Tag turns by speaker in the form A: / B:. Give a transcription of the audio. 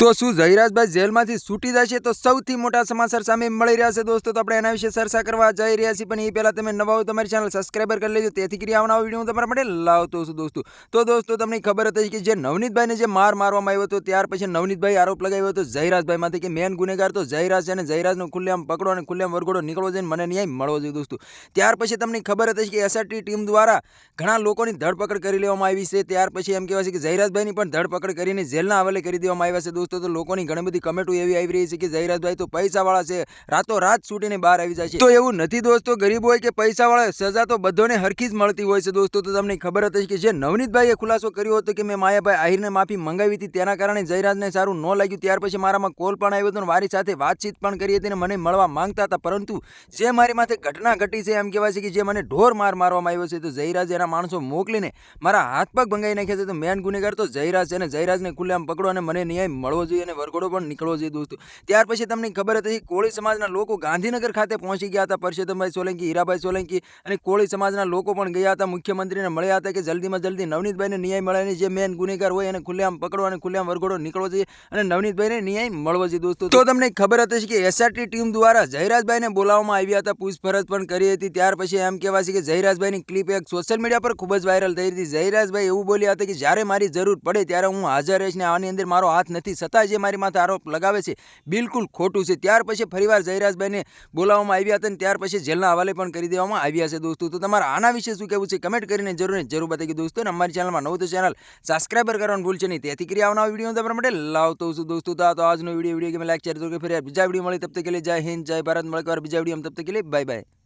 A: તો શું જયરાજભાઈ જેલમાંથી છૂટી જશે તો સૌથી મોટા સમાચાર સામે મળી રહ્યા છે દોસ્તો. તો આપણે એના વિશે ચર્ચા કરવા જઈ રહ્યા છીએ, પણ એ પહેલાં તમે નવા હો તમારી ચેનલ સબસ્ક્રાઈબર કરી લેજો. તેથી કરી આવનારો વીડિયો હું તમારા માટે લાવતો છું દોસ્તો. તો દોસ્તો, તમને ખબર હતી કે જે નવનીતભાઈને જે માર મારવામાં આવ્યો હતો, ત્યાર પછી નવનીતભાઈ આરોપ લગાવ્યો હતો જયરાજભાઈમાંથી કે મેન ગુનેગાર તો જયરાજ છે અને જયરાજનો ખુલ્લેઆમ પકડો અને ખુલ્લેઆમ વરઘોડો નીકળવો જોઈએ મને ન્યાય મળવો જોઈએ દોસ્તો. ત્યાર પછી તમને ખબર હતી કે એસઆરટી ટીમ દ્વારા ઘણા લોકોની ધરપકડ કરી લેવામાં આવી છે. ત્યાર પછી એમ કહેવાય છે કે જયરાજભાઈની પણ ધરપકડ કરીને જેલના હવાલે કરી દેવામાં આવ્યા છે દોસ્તો. તો લોકોની ઘણી બધી કમેન્ટો એવી આવી રહી છે કે જયરાજભાઈ તો પૈસાવાળા છે. રાતો રાત છૂટીને બહાર આવી જાય છે. તો એવું નથી દોસ્તો, ગરીબ હોય કે પૈસાવાળા, સજા તો બધોને હરખી જ મળતી હોય છે દોસ્તો. તો તમને ખબર હતી કે જે નવનીતભાઈએ ખુલાસો કર્યો હતો કે મેં માયાભાઈ આહિરને માફી મંગાવી હતી, તેના કારણે જયરાજને સારું ન લાગ્યું. ત્યાર પછી મારામાં કોલ પણ આવ્યો હતો અને મારી સાથે વાતચીત પણ કરી હતી અને મને મળવા માંગતા હતા. પરંતુ જે મારી માથે ઘટના ઘટી છે એમ કહેવાય છે કે જે મને ઢોર માર મારવામાં આવ્યો છે, તો જયરાજ એના માણસો મોકલીને મારા હાથ પગ ભંગાઈ નાખ્યા છે. તો મેન ગુનેગાર તો જયરાજ છે અને જયરાજને ખુલ્લેઆમ પકડો અને મને ન્યાય મળવો જોઈએ અને વરઘોડો પણ નીકળવો જોઈએ દોસ્તો. ત્યાર પછી તમને ખબર હતી, કોળી સમાજના લોકો ગાંધીનગર ખાતે પહોંચી ગયા હતા. પરસોત્તમભાઈ સોલંકી, હીરાભાઈ સોલંકી અને કોળી સમાજના લોકો પણ ગયા હતા. મુખ્યમંત્રીને મળ્યા હતા કે જલ્દીમાં જલ્દી નવનીતભાઈને ન્યાય મળે જે મેન ગુનેગાર હોય એને ખુલ્લેઆમ પકડો અને ખુલ્લેઆમ વરઘોડો નીકળવો જોઈએ અને નવનીતભાઈને ન્યાય મળવો જોઈએ દોસ્તો. તો તમને ખબર હતી કે એસઆરટી ટીમ દ્વારા જયરાજભાઈને બોલાવવામાં આવ્યા હતા. પૂછપરછ પણ કરી હતી. ત્યાર પછી એમ કહેવાય છે કે જયરાજભાઈની ક્લિપ એક સોશિયલ મીડિયા પર ખૂબ જ વાયરલ થઈ હતી. જયરાજભાઈ એવું બોલ્યા હતા કે જ્યારે મારી જરૂર પડે ત્યારે હું હાજર રહીશ ને આની અંદર મારો હાથ નથી છતાં જે મારી માથે આરોપ લગાવે છે, બિલકુલ ખોટું છે. ત્યાર પછી ફરીવાર જયરાજભાઈને બોલાવવામાં આવ્યા હતા અને ત્યાર પછી જેલના હવાલે પણ કરી દેવામાં આવ્યા છે દોસ્તો. તો તમારા આના વિશે શું કહેવું છે? કમેન્ટ કરીને જરૂર જરૂર બતાવી દોસ્તો અને અમારી ચેનલમાં નવું તો ચેનલ સબસ્ક્રાઈબર કરવાનું ભૂલશે નહીં. તેથી કરી આવનાર વીડિયો તમારા માટે લાવતો છું દોસ્તો. તો આજનો વીડિયો વીડિયો કે લાઈક ચાર કરો કે ફરી બીજા વીડિયો મળી તબ તક કે લીએ જય હિન્દ, જય ભારત મળે બીજા વીડિયો તબ તક કે લીએ બાય બાય